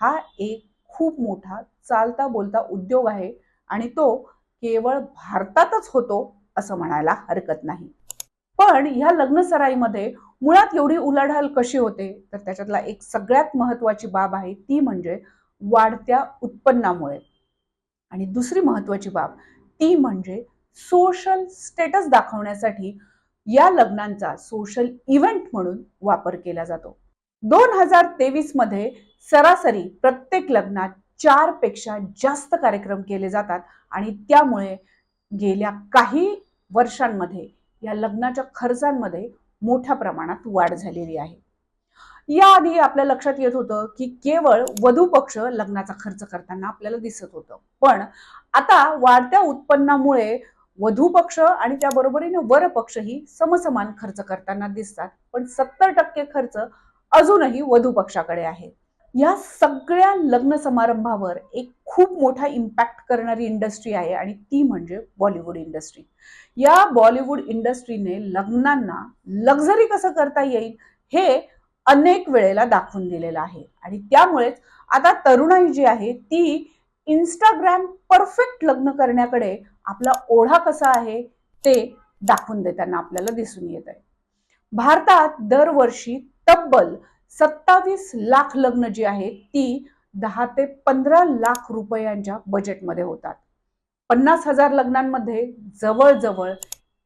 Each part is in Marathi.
हा एक खूप मोठा चालता बोलता उद्योग आहे आणि तो केवळ भारतातच होतो असं म्हणायला हरकत नाही. पण ह्या लग्न सराईमध्ये मुळात एवढी उलाढाल कशी होते? तर त्याच्यातला एक सगळ्यात महत्वाची बाब आहे ती म्हणजे वाढत्या उत्पन्नामुळे. आणि दुसरी महत्वाची बाब ती म्हणजे सोशल स्टेटस दाखवण्यासाठी या लग्नांचा सोशल इव्हेंट म्हणून वापर केला जातो. दोन हजार तेवीसमध्ये सरासरी प्रत्येक लग्नात चारपेक्षा जास्त कार्यक्रम केले जातात आणि त्यामुळे गेल्या काही वर्षांमध्ये या लग्नाच्या खर्चांमध्ये मोठ्या प्रमाणात वाढ झालेली आहे. याआधी आपल्या लक्षात येत होतं की केवळ वधू पक्ष लग्नाचा खर्च करताना आपल्याला दिसत होतं. पण आता वाढत्या उत्पन्नामुळे वधू पक्ष आणि त्या बरोबरीने वर पक्षही समसमान खर्च करताना दिसतात. पण सत्तर टक्के खर्च अजूनही वधू पक्षाकडे आहे. या सगळ्या लग्न समारंभावर एक खूप मोठा इम्पॅक्ट करणारी इंडस्ट्री आहे आणि ती म्हणजे बॉलिवूड इंडस्ट्री या बॉलिवूड इंडस्ट्रीने लग्नांना लक्झरी कसं करता येईल हे अनेक वेळेला दाखवून दिलेलं आहे. आणि त्यामुळेच आता तरुणाई जी आहे ती इंस्टाग्राम परफेक्ट लग्न करण्याकडे आपला ओढा कसा आहे ते दाखवून देताना आपल्याला दिसून येत आहे भारतात दरवर्षी तब्बल सत्तावीस लाख लग्न जी आहेत ती दहा ते पंधरा लाख रुपयांच्या बजेटमध्ये होतात. पन्नास हजार लग्नांमध्ये जवळजवळ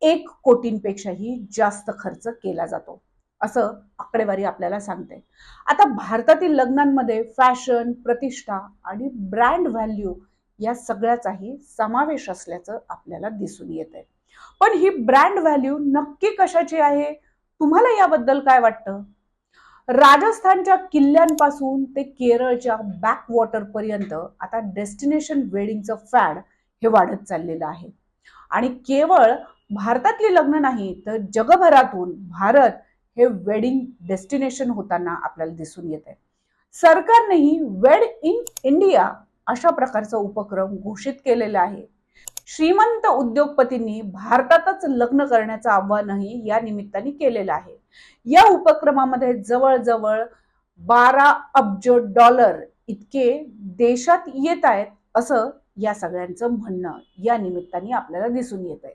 एक कोटींपेक्षाही जास्त खर्च केला जातो. असं आकडेवारी आपल्याला सांगते. आता भारतातील लग्नांमध्ये फॅशन प्रतिष्ठा आणि ब्रँड व्हॅल्यू या सगळ्याचाही समावेश असल्याचं आपल्याला दिसून येत आहे पण ही ब्रँड व्हॅल्यू नक्की कशाची आहे? तुम्हाला याबद्दल काय वाटतं? राजस्थानच्या किल्ल्यांपासून ते केरळच्या बॅकवॉटर पर्यंत आता डेस्टिनेशन वेडिंगचं फॅड हे वाढत चाललेलं आहे. आणि केवळ भारतातली लग्न नाही तर जगभरातून भारत हे वेडिंग डेस्टिनेशन होताना आपल्याला दिसून येत आहे सरकारनेही वेड इन इंडिया अशा प्रकारचा उपक्रम घोषित केलेला आहे. श्रीमंत उद्योगपतींनी भारतातच लग्न करण्याचं आव्हानही या निमित्ताने केलेलं आहे. या उपक्रमामध्ये जवळजवळ बारा अब्ज डॉलर इतके देशात येत आहेत असं या सगळ्यांचं म्हणणं या निमित्ताने आपल्याला दिसून येत आहे